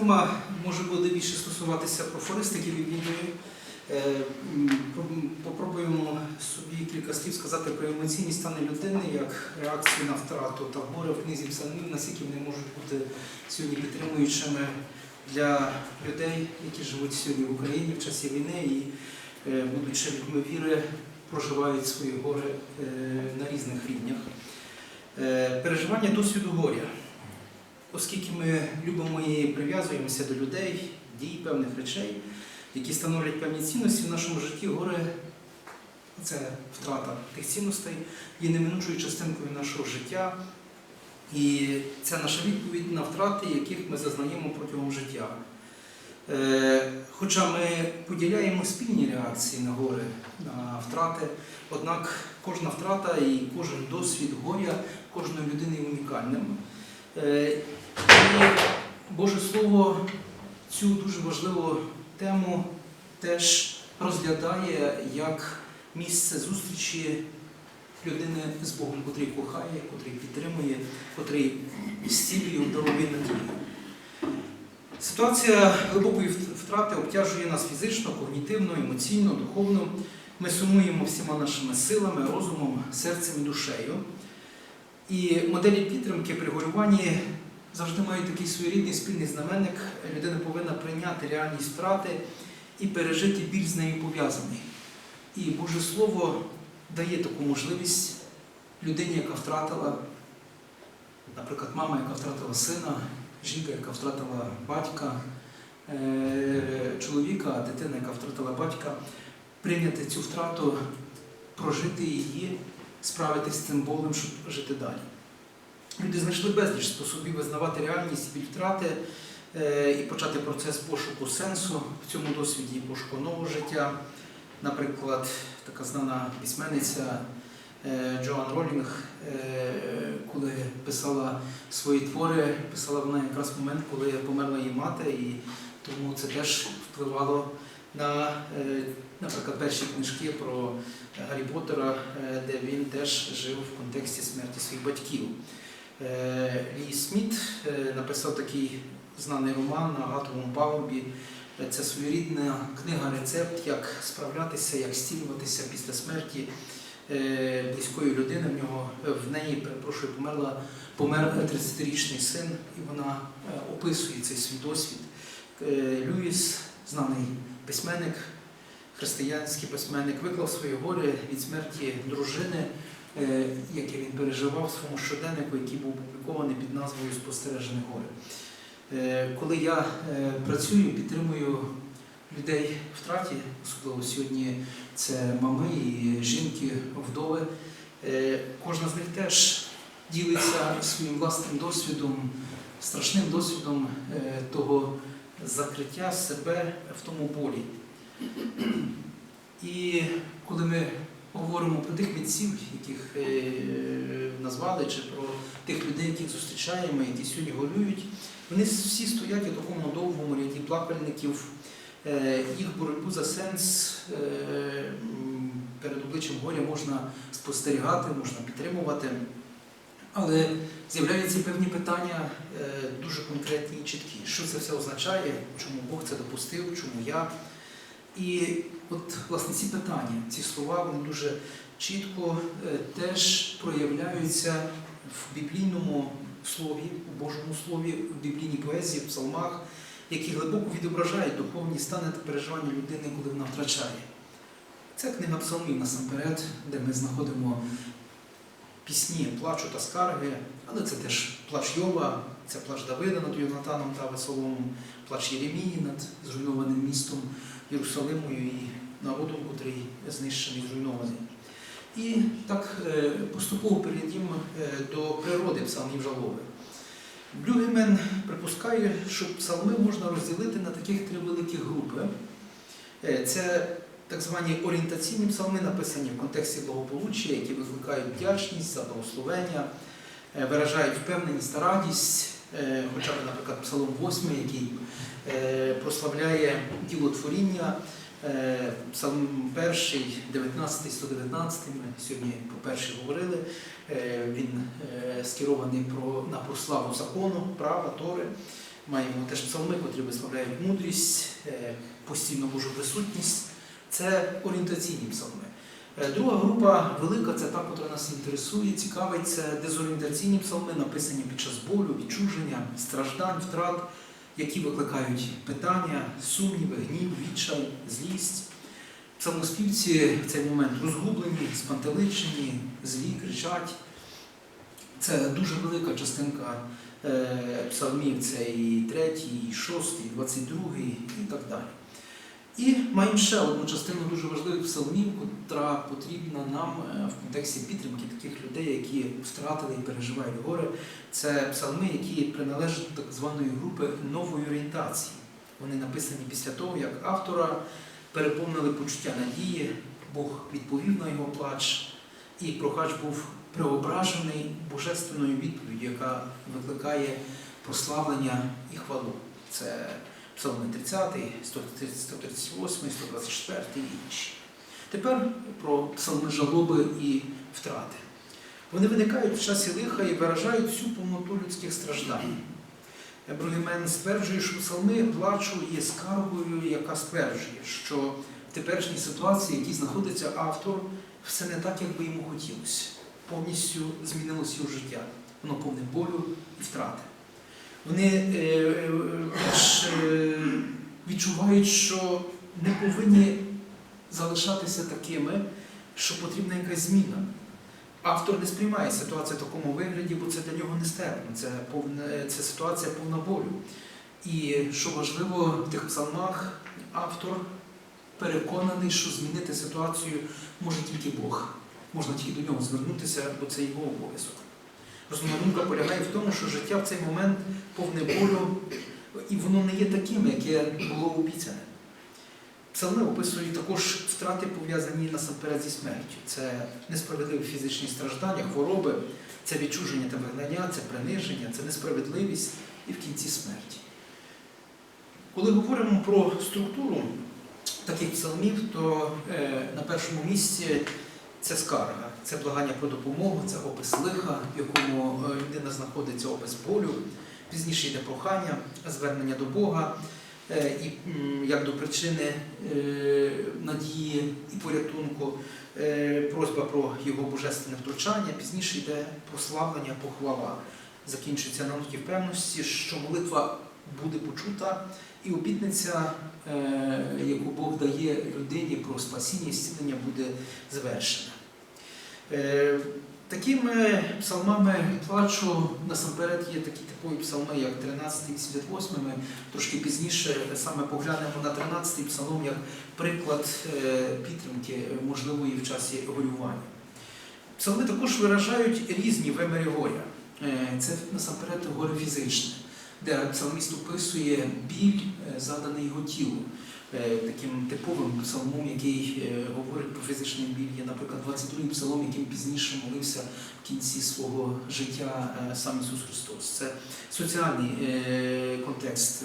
тема може буде більше стосуватися профористики біблійної. Е, Попробуємо собі кілька слів сказати про емоційні стани людини як реакцію на втрату та горе в книзі псалмів, наскільки вони можуть бути сьогодні підтримуючими для людей, які живуть сьогодні в Україні в часі війни і, е, будучи людьми віри, проживають свої гори е, на різних рівнях. Переживання досвіду горя. Оскільки ми любимо і прив'язуємося до людей, дій, певних речей, які становлять певні цінності в нашому житті, горе це втрата тих цінностей, є неминучою частинкою нашого життя. І це наша відповідь на втрати, яких ми зазнаємо протягом життя. Е, Хоча ми поділяємо спільні реакції на горе, на втрати, однак кожна втрата і кожен досвід горя кожної людини є унікальним. І Боже Слово цю дуже важливу тему теж розглядає як місце зустрічі людини з Богом, котрий кохає, котрий підтримує, котрий зцілює, дарує надію. Ситуація глибокої втрати обтяжує нас фізично, когнітивно, емоційно, духовно. Ми сумуємо всіма нашими силами, розумом, серцем і душею. І моделі підтримки при горюванні завжди мають такий своєрідний спільний знаменник. Людина повинна прийняти реальність втрати і пережити біль з нею пов'язаний. І Боже Слово дає таку можливість людині, яка втратила, наприклад, мама, яка втратила сина, жінка, яка втратила батька, е, чоловіка, дитина, яка втратила батька, прийняти цю втрату, прожити її, справитися з цим болем, щоб жити далі. Люди знайшли безліч способів визнавати реальність від втрати е, і почати процес пошуку сенсу в цьому досвіді, пошуку нового життя. Наприклад, така знана письменниця е, Джоан Ролінг, е, коли писала свої твори, писала вона якраз в момент, коли померла її мати, і тому це теж впливало на, наприклад, перші книжки про Гаррі Поттера, де він теж жив в контексті смерті своїх батьків. Е, Лі Сміт е, написав такий знаний роман на Гатовому пагорбі. Е, Це своєрідна книга рецепт, як справлятися, як стілюватися після смерті е, близької людини. В нього е, в неї, перепрошую, померла помер 30-річний син, і вона е, описує цей свій досвід. Е, Люїс, знаний письменник, християнський письменник, виклав своє горе від смерті дружини, е, яке він переживав в своєму щоденнику, який був опублікований під назвою Спостережене горе. Е, Коли я е, працюю, підтримую людей в втраті, особливо сьогодні це мами і жінки, вдови, е, кожна з них теж ділиться своїм власним досвідом, страшним досвідом е, того закриття себе в тому болі. І коли ми говоримо про тих митців, яких е, назвали, чи про тих людей, яких зустрічаємо, які сьогодні горюють, вони всі стоять у такому довгому ряді плакальників. Е, Їх боротьбу за сенс е, перед обличчям горя можна спостерігати, можна підтримувати. Але з'являються певні питання дуже конкретні і чіткі. Що це все означає, чому Бог це допустив, чому я. І от власне ці питання, ці слова, вони дуже чітко е, теж проявляються в біблійному слові, у Божому слові, в біблійній поезії, в псалмах, які глибоко відображають духовні стани та переживання людини, коли вона втрачає. Це книга псалмів насамперед, де ми знаходимо пісні плачу та скарги, але це теж плач Йова, це плач Давида над Йонатаном та Весоломом, плач Єремії над зруйнованим містом Єрусалимою і народом, котрий знищений, зруйнований. І так е, поступово перейдімо е, до природи псалмів жалоби. Блюгемен припускає, що псалми можна розділити на таких три великі групи. Е, Це так звані орієнтаційні псалми, написані в контексті благополуччя, які викликають вдячність за благословення, виражають впевненість та радість, хоча б, наприклад, Псалом 8, який прославляє діло творіння, Псалм 1, 19, 119, ми сьогодні про перший говорили. Е, Він е, скерований про, на прославу закону, права, Тори. Маємо теж псалми, котрі висловляють мудрість, е, постійну Божу присутність. Це орієнтаційні псалми. Друга група велика це та, котра нас інтересує, цікавить, це дезорієнтаційні псалми, написані під час болю, відчуження, страждань, втрат, які викликають питання, сумніви, гнів, відчай, злість. Псалмоспівці в цей момент розгублені, спантеличені, злі, кричать. Це дуже велика частинка е, псалмів, це і третій, і шостий, і двадцять другий, і так далі. І маємо ще одну частину дуже важливих псалмів, котра потрібна нам е, в контексті підтримки таких людей, які втратили і переживають горе. Це псалми, які приналежать до так званої групи нової орієнтації. Вони написані після того, як автора переповнили почуття надії, Бог відповів на його плач, і прохач був преображений божественною відповіддю, яка викликає прославлення і хвалу. Це Псалми 30, 138, 124 і інші. Тепер про псалми жалоби і втрати. Вони виникають в часі лиха і виражають всю повноту людських страждань. Бругемен стверджує, що псалми плачу є скаргою, яка стверджує, що в теперішній ситуації, в якій знаходиться автор, все не так, як би йому хотілося. Повністю змінилося його життя. Воно повне болю і втрати. Вони е, е, е, відчувають, що не повинні залишатися такими, що потрібна якась зміна. Автор не сприймає ситуацію в такому вигляді, бо це для нього нестерпно. Це, повне, це ситуація повна болю. І що важливо, в тих псалмах автор переконаний, що змінити ситуацію може тільки Бог. Можна тільки до нього звернутися, бо це його обов'язок. Розумна думка полягає в тому, що життя в цей момент повне болю, і воно не є таким, яке було обіцяне. Псалми описують також втрати, пов'язані насамперед зі смертю. Це несправедливі фізичні страждання, хвороби, це відчуження та вигнання, це приниження, це несправедливість і в кінці смерті. Коли говоримо про структуру таких псалмів, то е, на першому місці це скарга, це благання про допомогу, це опис лиха, в якому е, людина знаходиться опис болю. Пізніше йде прохання, звернення до Бога, е, і як до причини е, надії і порятунку, просьба про його божественне втручання, пізніше йде прославлення, похвала. Закінчується на ноті впевненості, що молитва буде почута, і обітниця, е, яку Бог дає людині про спасіння і зцілення, буде завершена. Е, Такими псалмами плачу насамперед є такі типові псалми, як 13 і 88. Ми трошки пізніше саме поглянемо на 13 псалом як приклад е, підтримки можливої в часі горювання. Псалми також виражають різні виміри горя. Це насамперед горе фізичне, де псалміст описує біль, е, заданий його тілу. Е, Таким типовим псалмом, який е, говорить про фізичний біль, є, наприклад, 22-й псалом, яким пізніше молився в кінці свого життя сам Ісус Христос. Це соціальний контекст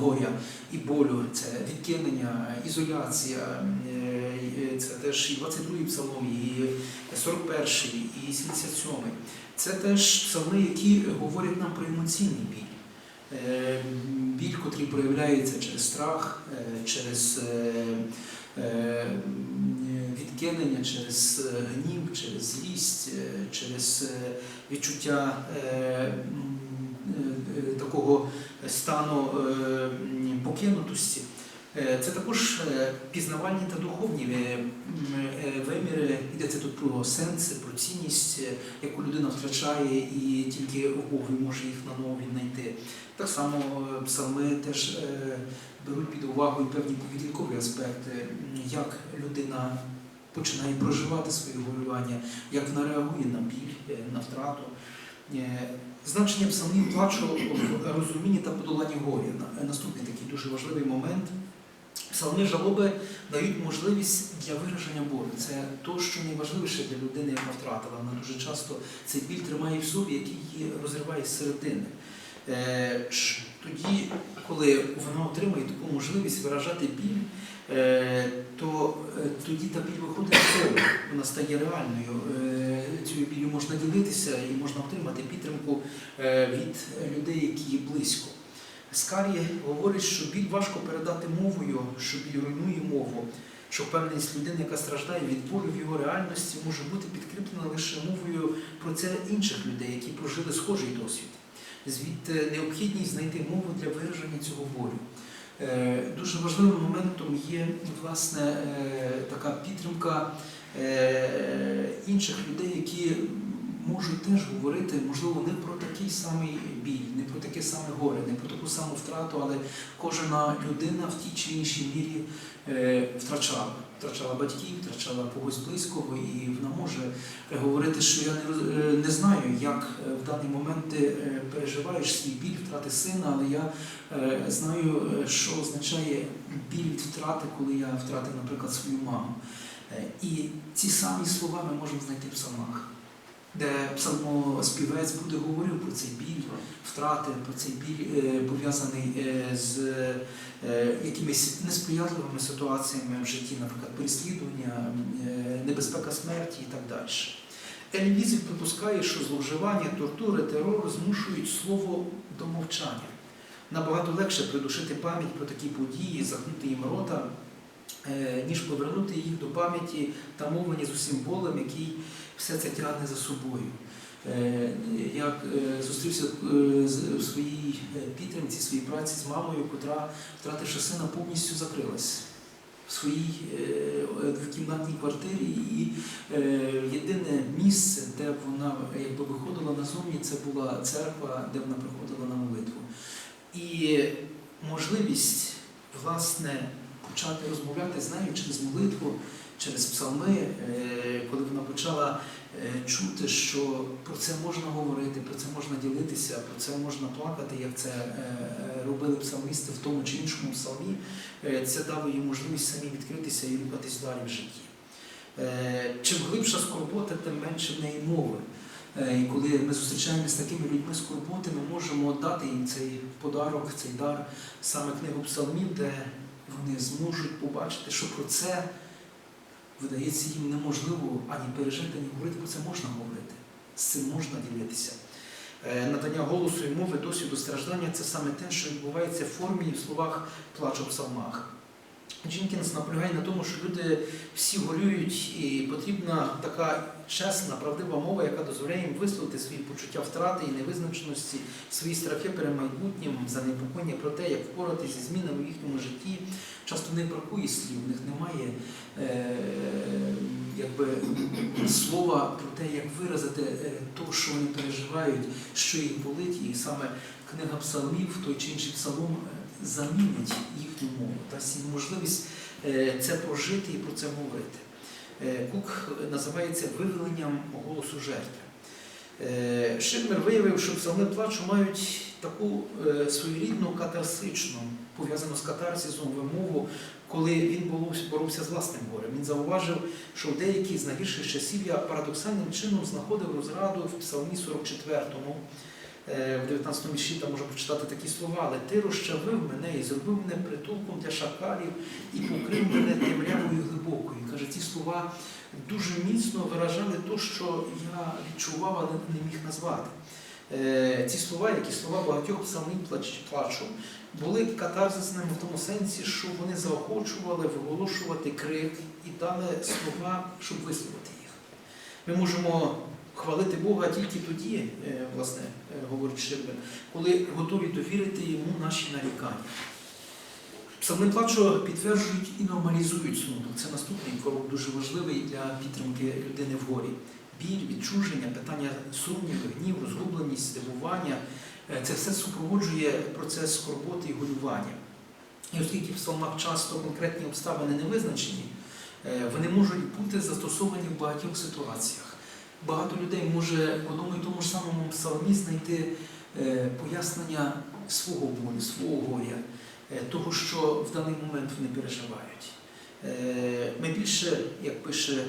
горя і болю, це відкинення, ізоляція, це теж і 22-й псалом, і 41-й, і 77-й. Це теж псалми, які говорять нам про емоційний біль. Е, Біль, котрий проявляється через страх, е, через е, е, відкинення, через е, гнів, через злість, е, через е, відчуття е, е, е, такого стану е, покинутості. Е, Це також е, пізнавальні та духовні е, виміри. Йдеться тут про сенси, про цінність, яку людина втрачає, і тільки у Бога може їх наново віднайти. Так само псалми теж беруть під увагу і певні поведінкові аспекти, як людина починає проживати своє горювання, як вона реагує на біль, на втрату. Значення псалмів плачу в розумінні та подоланні горя. На- Наступний такий дуже важливий момент. Псалми жалоби дають можливість для вираження болю. Це то, що найважливіше для людини, яка втратила. Вона дуже часто цей біль тримає в собі, який її розриває з середини. Е, Тоді, коли вона отримує таку можливість виражати біль, е, то е, тоді та біль виходить з себе, вона стає реальною. Цією біллю можна ділитися і можна отримати підтримку від людей, які є близько. Скарі говорить, що біль важко передати мовою, що біль руйнує мову, що впевненість людини, яка страждає від болю в його реальності, може бути підкріплена лише мовою про це інших людей, які прожили схожий досвід. Звідти необхідність знайти мову для вираження цього болю. Е, Дуже важливим моментом є власне е, така підтримка е, інших людей, які можуть теж говорити, можливо, не про такий самий біль, не про таке саме горе, не про таку саму втрату, але кожна людина в тій чи іншій мірі е, втрачала. Втрачала батьків, втрачала когось близького, і вона може говорити, що я не, е, не знаю, як е, в даний момент ти переживаєш свій біль втрати сина, але я знаю, що означає біль втрати, коли я втратив, наприклад, свою маму. І ці самі слова ми можемо знайти в псалмах, де псалмоспівець буде говорив про цей біль втрати, про цей біль е, пов'язаний е, з е, якимись несприятливими ситуаціями в житті, наприклад, переслідування, небезпека смерті і так далі. Ель Візик припускає, що зловживання, тортури, терор змушують слово до мовчання. Набагато легше придушити пам'ять про такі події, захнути їм рота, ніж повернути їх до пам'яті та мовлення з усім болем, який все це тягне за собою. Е, Я е, зустрівся е, в своїй е, підтримці, своїй праці з мамою, котра, втративши сина, повністю закрилась в своїй е, двокімнатній квартирі. І е, єдине місце, де вона якби виходила назовні, це була церква, де вона приходила на молитву. І можливість, власне, почати розмовляти з нею через молитву, через псалми, е, коли вона почала е, чути, що про це можна говорити, про це можна ділитися, про це можна плакати, як це е, робили псалмісти в тому чи іншому псалмі, це дало їй можливість самі відкритися і рухатись далі в житті. Чим глибша скорбота, тим менше в неї мови. І коли ми зустрічаємося з такими людьми скорботи, ми можемо дати їм цей подарок, цей дар, саме книгу псалмів, де вони зможуть побачити, що про це видається їм неможливо ані пережити, ані говорити, про це можна говорити. З цим можна ділитися. Е, Надання голосу і мови досвіду страждання це саме те, що відбувається в формі і в словах плачу в псалмах. Джінкінс наполягає на тому, що люди всі горюють, і потрібна така чесна, правдива мова, яка дозволяє їм висловити свої почуття втрати і невизначеності, свої страхи перед майбутнім, занепокоєння про те, як впоратися зі змінами в їхньому житті. Часто не бракує слів, у них немає е, якби, слова про те, як виразити е, то, що вони переживають, що їх болить, і саме книга псалмів, той чи інший псалом е, замінить їхню мову, дасть їм можливість е, це прожити і про це говорити. Е, Кук називається вивеленням голосу жертви. Ширмер виявив, що псалми плачу мають таку своєрідну катарсичну, пов'язану з катарсисом вимову, коли він боровся, з власним горем. Він зауважив, що в деякі з найгірших часів я парадоксальним чином знаходив розраду в Псалмі 44-му. Е, В 19 вірші там можна прочитати такі слова, але ти розчавив мене і зробив мене притулком для шакалів і покрив мене темрявою глибокою. Каже, ці слова дуже міцно виражали те, що я відчував, але не міг назвати. Е, Ці слова, як і слова багатьох псалмів плачу, були катарзисними в тому сенсі, що вони заохочували виголошувати крик і дали слова, щоб висловити їх. Ми можемо хвалити Бога тільки тоді, е, власне, е, говорить Ширбин, коли готові довірити йому наші нарікання. Псалми плачу підтверджують і нормалізують смуток. Це наступний крок дуже важливий для підтримки людини в горі. Біль, відчуження, питання сумніву, гнів, розгубленість, здивування Е, це все супроводжує процес скорботи і горювання. І оскільки в псалмах часто конкретні обставини не визначені, вони можуть бути застосовані в багатьох ситуаціях. Багато людей може в одному і тому ж самому псалмі знайти е, пояснення свого болю, свого горя, е, того, що в даний момент вони переживають. Е, Ми більше, як пише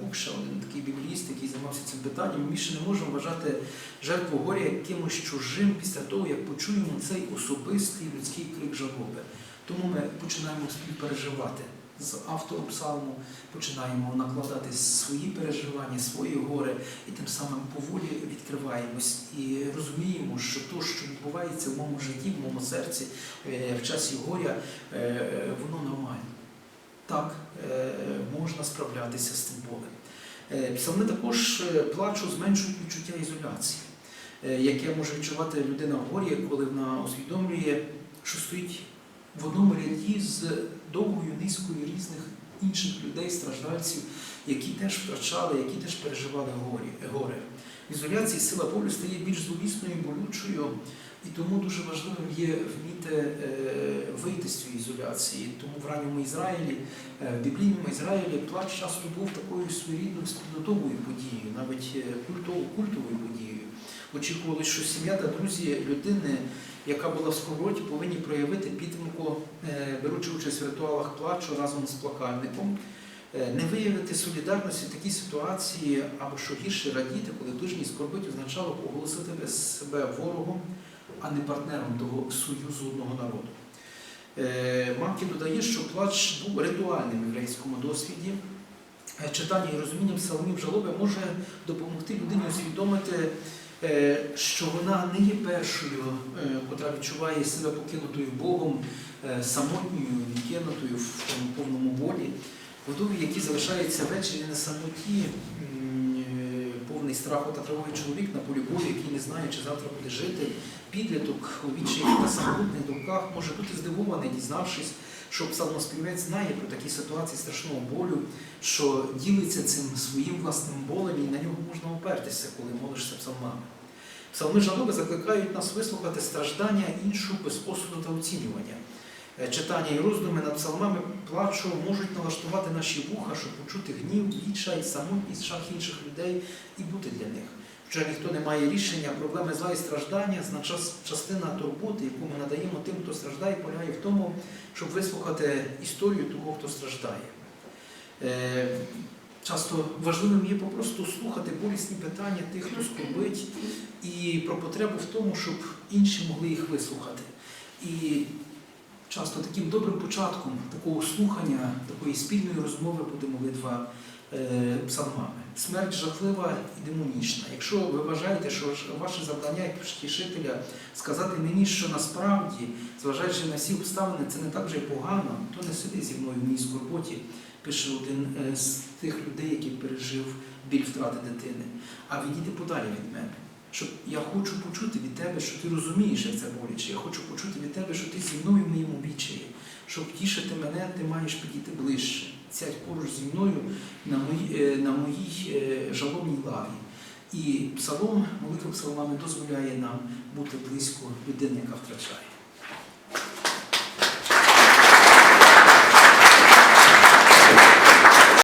Кукша, один такий бібліст, який займався цим питанням, ми більше не можемо вважати жертву горя якимось чужим після того, як почуємо цей особистий людський крик жалоби. Тому ми починаємо співпереживати з автором псалму, починаємо накладати свої переживання, свої горе, і тим самим поволі відкриваємось і розуміємо, що то, що відбувається в моєму житті, в моєму серці е, в часі горя, е, воно нормально. Так е, можна справлятися з цим болем. Е, Псалми також е, плачу зменшують відчуття ізоляції, е, яке може відчувати людина в горі, коли вона усвідомлює, що стоїть в одному ряді з довгою низкою різних інших людей, страждальців, які теж втрачали, які теж переживали горе. В ізоляції сила болю стає більш зловісною, болючою, і тому дуже важливим є вміти е, вийти з цієї ізоляції. Тому в ранньому Ізраїлі, е, в біблійному Ізраїлі плач часто був такою своєрідною спільнотовою подією, навіть е, культовою подією. Очікували, що сім'я та друзі людини, яка була в скорботі, повинні проявити підтримку, е, беручи участь в ритуалах плачу разом з плакальником. Е, Не виявити солідарності в такій ситуації, або що гірше радіти, коли ближній скорбить означало оголосити себе ворогом, а не партнером того союзу одного народу. Е, Манкі додає, що плач був ритуальним в єврейському досвіді. Читання і розуміння псалмів жалоби може допомогти людині усвідомити, що вона не є першою, е, котра відчуває себе покинутою Богом, е, самотньою, відкинутою в тому повному болі. Вдові, які залишаються ввечері на самоті, е, повний страху та тривоги чоловік на полі бою, який не знає, чи завтра буде жити, підліток у відчаї та самотних думках може бути здивований, дізнавшись, що псалмоспівець знає про такі ситуації страшного болю, що ділиться цим своїм власним болем і на нього можна опертися, коли молишся псалмами. Псалми жалоби закликають нас вислухати страждання іншого без осуду та оцінювання. Е, Читання і роздуми над псалмами плачу можуть налаштувати наші вуха, щоб почути гнів, відчай, самотність, шах інших людей і бути для них. Вже ніхто не має рішення проблеми зла і страждання, частина турботи, яку ми надаємо тим, хто страждає, полягає в тому, щоб вислухати історію того, хто страждає. Е, Часто важливим є попросту слухати болісні питання тих, хто скорбить, і про потребу в тому, щоб інші могли їх вислухати. І часто таким добрим початком такого слухання, такої спільної розмови буде молитва псалмами. Смерть жахлива і демонічна. Якщо ви вважаєте, що ваше завдання як втішителя сказати мені, що насправді, зважаючи на всі обставини, це не так вже й погано, то не сиди зі мною в моїй скорботі, пише один е, з тих людей, який пережив біль втрати дитини. А відійди подалі від мене. Щоб я хочу почути від тебе, що ти розумієш, як це боляче. Я хочу почути від тебе, що ти зі мною в моєму відчаї. Щоб тішити мене, ти маєш підійти ближче. Сядь поруч зі мною на е, на моїй е, жалобній лаві. І псалом, молитва псалмами дозволяє нам бути близько людини, яка втрачає.